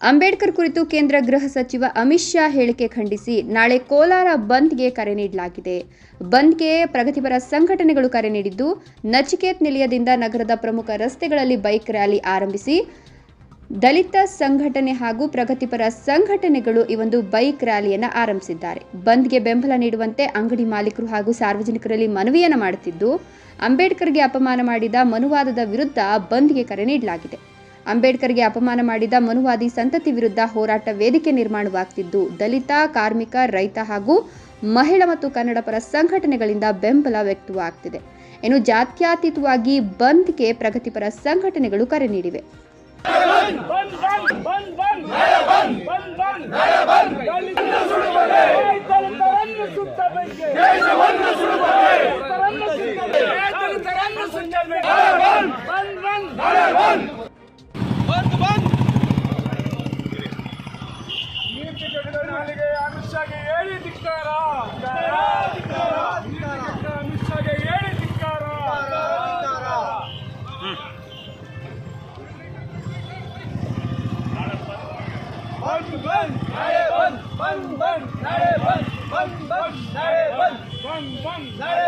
ಅಂಬೇಡ್ಕರ್ ಕುರಿತು ಕೇಂದ್ರ ಗೃಹ ಸಚಿವ ಅಮಿತ್ ಶಾ ಹೇಳಿಕೆ ಖಂಡಿಸಿ ನಾಳೆ ಕೋಲಾರ ಬಂದ್ಗೆ ಕರೆ ನೀಡಲಾಗಿದೆ. ಬಂದ್ಗೆ ಪ್ರಗತಿಪರ ಸಂಘಟನೆಗಳು ಕರೆ ನೀಡಿದ್ದು, ನಚಿಕೇತ್ ನಿಲಯದಿಂದ ನಗರದ ಪ್ರಮುಖ ರಸ್ತೆಗಳಲ್ಲಿ ಬೈಕ್ ರ್ಯಾಲಿ ಆರಂಭಿಸಿ, ದಲಿತ ಸಂಘಟನೆ ಹಾಗೂ ಪ್ರಗತಿಪರ ಸಂಘಟನೆಗಳು ಈ ಒಂದು ಬೈಕ್ ರ್ಯಾಲಿಯನ್ನು ಆರಂಭಿಸಿದ್ದಾರೆ. ಬಂದ್ಗೆ ಬೆಂಬಲ ನೀಡುವಂತೆ ಅಂಗಡಿ ಮಾಲೀಕರು ಹಾಗೂ ಸಾರ್ವಜನಿಕರಲ್ಲಿ ಮನವಿಯನ್ನು ಮಾಡುತ್ತಿದ್ದು, ಅಂಬೇಡ್ಕರ್ಗೆ ಅಪಮಾನ ಮಾಡಿದ ಮನುವಾದದ ವಿರುದ್ಧ ಬಂದ್ಗೆ ಕರೆ ನೀಡಲಾಗಿದೆ. ಅಂಬೇಡ್ಕರ್ಗೆ ಅಪಮಾನ ಮಾಡಿದ ಮನುವಾದಿ ಸಂತತಿ ವಿರುದ್ಧ ಹೋರಾಟ ವೇದಿಕೆ ನಿರ್ಮಾಣವಾಗ್ತಿದ್ದು. ದಲಿತ, ಕಾರ್ಮಿಕ, ರೈತ ಹಾಗೂ ಮಹಿಳಾ ಮತ್ತು ಕನ್ನಡ ಪರ ಸಂಘಟನೆಗಳಿಂದ ಬೆಂಬಲ ವ್ಯಕ್ತವಾಗ್ತಿದೆ. ಇನ್ನು ಜಾತ್ಯಾತೀತವಾಗಿ ಬಂದ್ಗೆ ಪ್ರಗತಿಪರ ಸಂಘಟನೆಗಳು ಕರೆ ನೀಡಿವೆ. టీడీపీకి జగన్ అమిత్ షాకి ఏడి తిక్కారా అమిత్ షాకి ఏడి తిక్కారా బంద్ బంద్ నడే బంద్ బంద్ బంద్ నడే బంద్ బంద్ బంద్ నడే బంద్ బంద్ బంద్ నడే